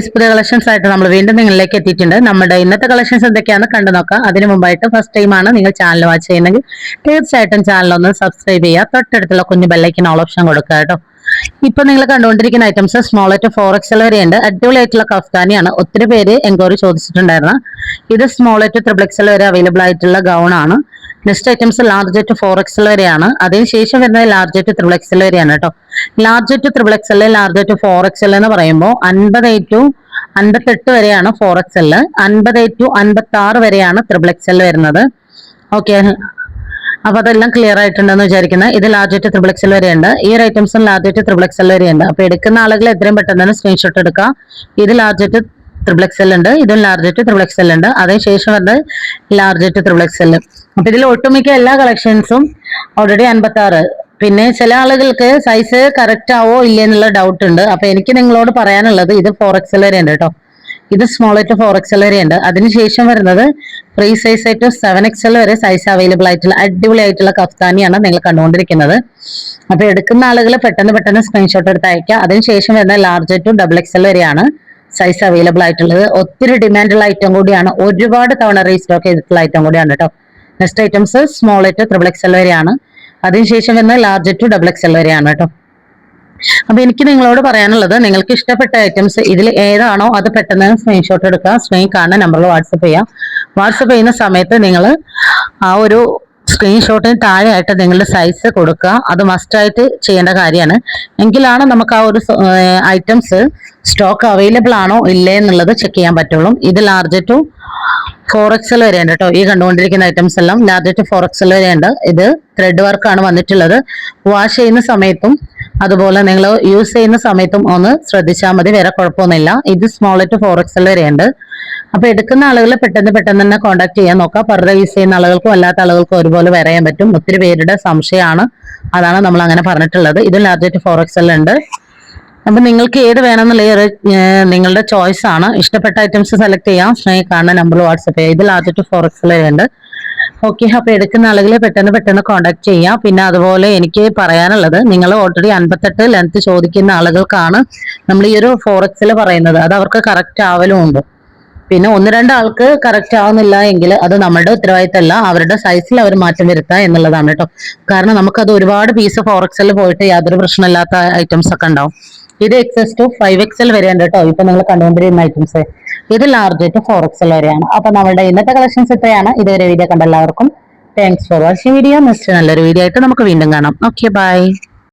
Guys പുതിയ collections ആയിട്ട് നമ്മൾ വീണ്ടും നിങ്ങളിലേക്ക് എത്തിയിട്ടുണ്ട്. നമ്മുടെ ഇന്നത്തെ കളക്ഷൻസ് എന്തൊക്കെയാണ് കണ്ടു നോക്കാം. അതിനു മുമ്പായിട്ട് ഫസ്റ്റ് ടൈം ആണ് നിങ്ങൾ ചാനൽ വാച്ച് ചെയ്യുന്നെങ്കിൽ തീർച്ചയായിട്ടും ചാനൽ ഒന്ന് സബ്സ്ക്രൈബ് ചെയ്യുക. തൊട്ടടുത്തുള്ള കുഞ്ഞു ബെല്ലൈക്കിന് ഓൾ ഓപ്ഷൻ കൊടുക്കുക കേട്ടോ. ഇപ്പൊ നിങ്ങൾ കണ്ടുകൊണ്ടിരിക്കുന്ന ഐറ്റംസ് സ്മോൾ ആയിട്ട് ഫോർ എക്സൽ വരെയുണ്ട്. അടിപൊളിയായിട്ടുള്ള കഫ്താനിയാണ്. ഒത്തിരി പേര് എൻക്വയറി ചോദിച്ചിട്ടുണ്ടായിരുന്നു. ഇത് സ്മോൾ ആയിട്ട് ത്രിബിൾ എക്സൽ വരെ അവൈലബിൾ ആയിട്ടുള്ള ഗൗൺ ആണ്. Next items large to four XL വരെയാണ്. അതിനുശേഷം വരുന്നത് ലാർജ് ടു ത്രിബിൾ എക്സൽ വരെയാണ് കേട്ടോ. Large to triple XL large to four XL എന്ന് പറയുമ്പോൾ അൻപത് ടു അൻപത്തെട്ട് വരെയാണ് ഫോർ എക്സൽ അൻപത് ടു അൻപത്തി ആറ് വരെയാണ് ത്രിബിൾ എക്സൽ വരുന്നത്. ഓക്കെ അപ്പൊ അതെല്ലാം ക്ലിയർ ആയിട്ടുണ്ടെന്ന് വിചാരിക്കുന്നത് ഇത് ലാർജ് ആയിട്ട് ത്രിബിൾ എക്സൽ വരെയുണ്ട്. ഈ ഒരു ഐറ്റംസും ലാർജ് ആയിട്ട് ത്രിബിൾ എക്സൽ വരെയുണ്ട്. അപ്പൊ എടുക്കുന്ന ആളുകൾ എത്രയും പെട്ടെന്ന് തന്നെ സ്ക്രീൻഷോട്ട് എടുക്കുക. ഇത് ലാർജ് ആയിട്ട് ത്രിബിൾ എക്സൽ ഉണ്ട്. ഇതും ലാർജ് ആയിട്ട് ത്രിബിൾ എക്സൽ ഉണ്ട്. അതിനുശേഷം വരുന്നത് ലാർജ് ആയിട്ട് ത്രിബിൾ എക്സൽ അപ്പൊ ഇതിൽ ഒട്ടുമിക്ക എല്ലാ കളക്ഷൻസും ഓൾറെഡി അൻപത്തി ആറ് പിന്നെ ചില ആളുകൾക്ക് സൈസ് കറക്റ്റ് ആവോ ഇല്ലേ എന്നുള്ള ഡൗട്ട് ഉണ്ട്. അപ്പൊ എനിക്ക് നിങ്ങളോട് പറയാനുള്ളത് ഇത് ഫോർ എക്സൽ വരെ ഉണ്ട് കേട്ടോ. ഇത് സ്മോൾ ആയിട്ട് ഫോർ എൽ വരെ ഉണ്ട്. അതിനുശേഷം വരുന്നത് ഫ്രീ സൈസ് ആയിട്ട് സെവൻ എൽ വരെ സൈസ് അവൈലബിൾ ആയിട്ടുള്ള അടിപൊളി ആയിട്ടുള്ള കഫ്താനിയാണ് നിങ്ങൾ കണ്ടുകൊണ്ടിരിക്കുന്നത്. അപ്പൊ എടുക്കുന്ന ആളുകൾ പെട്ടെന്ന് പെട്ടെന്ന് സ്ക്രീൻഷോട്ട് എടുത്ത് അയക്കുക അതിനുശേഷം വരുന്ന large to double X L വരെയാണ് സൈസ് അവൈലബിൾ ആയിട്ടുള്ളത്. ഒത്തിരി ഡിമാൻഡുള്ള ഐറ്റം കൂടിയാണ്. ഒരുപാട് തവണ റീസ്റ്റോക്ക് ചെയ്തിട്ടുള്ള ഐറ്റം കൂടിയാണ് കേട്ടോ next items small to triple L വരെയാണ്. അതിനുശേഷം വരുന്ന large to double X L വരെയാണ് കേട്ടോ അപ്പൊ എനിക്ക് നിങ്ങളോട് പറയാനുള്ളത് നിങ്ങൾക്ക് ഇഷ്ടപ്പെട്ട ഐറ്റംസ് ഇതിൽ ഏതാണോ അത് പെട്ടെന്ന് സ്ക്രീൻഷോട്ട് എടുക്കുക സ്ക്രീൻ കാണുന്ന നമ്പറിൽ വാട്സപ്പ് ചെയ്യാം വാട്സപ്പ് ചെയ്യുന്ന സമയത്ത് നിങ്ങൾ ആ ഒരു സ്ക്രീൻഷോട്ടിന് താഴെയായിട്ട് നിങ്ങളുടെ സൈസ് കൊടുക്കുക. അത് മസ്റ്റായിട്ട് ചെയ്യേണ്ട കാര്യമാണ്. എങ്കിലാണ് നമുക്ക് ആ ഒരു ഐറ്റംസ് സ്റ്റോക്ക് അവൈലബിൾ ആണോ ഇല്ലേ എന്നുള്ളത് ചെക്ക് ചെയ്യാൻ പറ്റുള്ളൂ. ഇത് ലാർജ് ടു ഫോർ എക്സൽ വരെയുണ്ട് കേട്ടോ. ഈ കണ്ടുകൊണ്ടിരിക്കുന്ന ഐറ്റംസ് എല്ലാം ലാർജ് ടു ഫോർ എക്സൽ വരെയുണ്ട്. ഇത് ത്രെഡ് വർക്കാണ് വന്നിട്ടുള്ളത്. വാഷ് ചെയ്യുന്ന സമയത്തും അതുപോലെ നിങ്ങൾ യൂസ് ചെയ്യുന്ന സമയത്തും ഒന്ന് ശ്രദ്ധിച്ചാൽ മതി വേറെ കുഴപ്പമൊന്നുമില്ല. ഇത് സ്മോൾ ടു ഫോർ എക്സൽ വരെയുണ്ട്. അപ്പൊ എടുക്കുന്ന ആളുകൾ പെട്ടെന്ന് പെട്ടെന്ന് തന്നെ കോൺടാക്ട് ചെയ്യാൻ നോക്കാം. പർദ്ദ യൂസ് ചെയ്യുന്ന ആളുകൾക്കും അല്ലാത്ത ആളുകൾക്കും ഒരുപോലെ വരയാൻ പറ്റും. ഒത്തിരി പേരുടെ സംശയമാണ്. അതാണ് നമ്മൾ അങ്ങനെ പറഞ്ഞിട്ടുള്ളത്. ഇത് ലാർജ് ടു ഫോർ എക്സൽ ഉണ്ട്. അപ്പൊ നിങ്ങൾക്ക് ഏത് വേണമെന്നുള്ള ഒരു, നിങ്ങളുടെ ചോയ്സ് ആണ്. ഇഷ്ടപ്പെട്ട ഐറ്റംസ് സെലക്ട് ചെയ്യാം. സ്നേഹിക്കാണ് നമ്പർ വാട്സപ്പ് ചെയ്യാം. ഇത് ലാർജ് ടു ഫോർ എക്സൽ ഉണ്ട് ഓക്കെ അപ്പൊ എടുക്കുന്ന ആളുകളെ പെട്ടെന്ന് പെട്ടെന്ന് കോണ്ടാക്ട് ചെയ്യാം. പിന്നെ അതുപോലെ എനിക്ക് പറയാനുള്ളത് നിങ്ങൾ ഓൾറെഡി അൻപത്തെട്ട് ലെങ്ത് ചോദിക്കുന്ന ആളുകൾക്കാണ് നമ്മൾ ഈ ഒരു ഫോർ എക്സിൽ പറയുന്നത്. അത് അവർക്ക് കറക്റ്റ് ആവലുമുണ്ട്. പിന്നെ ഒന്ന് രണ്ട് ആൾക്ക് കറക്റ്റ് ആവുന്നില്ല എങ്കിൽ അത് നമ്മുടെ ഉത്തരവാദിത്തമല്ല അവരുടെ സൈസിൽ അവർ മാറ്റം വരുത്തുക എന്നുള്ളതാണ് കേട്ടോ കാരണം നമുക്കത് ഒരുപാട് പീസ് ഫോർ എക്സൽ പോയിട്ട് യാതൊരു പ്രശ്നമില്ലാത്ത ഐറ്റംസ് ഒക്കെ ഉണ്ടാവും. ഇത് എക്സസ് ടു ഫൈവ് എക്സൽ വരെയുണ്ട് കേട്ടോ ഇപ്പൊ നിങ്ങൾ കണ്ടുകൊണ്ടിരിക്കുന്ന ഐറ്റംസ് ഇത് ലാർജ് ടു ഫോർ എക്സൽ വരെയാണ്. അപ്പൊ നമ്മുടെ ഇന്നത്തെ കളക്ഷൻസ് ഇത്രയാണ്. ഇതുവരെ വീഡിയോ കണ്ട എല്ലാവർക്കും thanks for watching video next നല്ലൊരു വീഡിയോ ആയിട്ട് നമുക്ക് വീണ്ടും കാണാം. Okay bye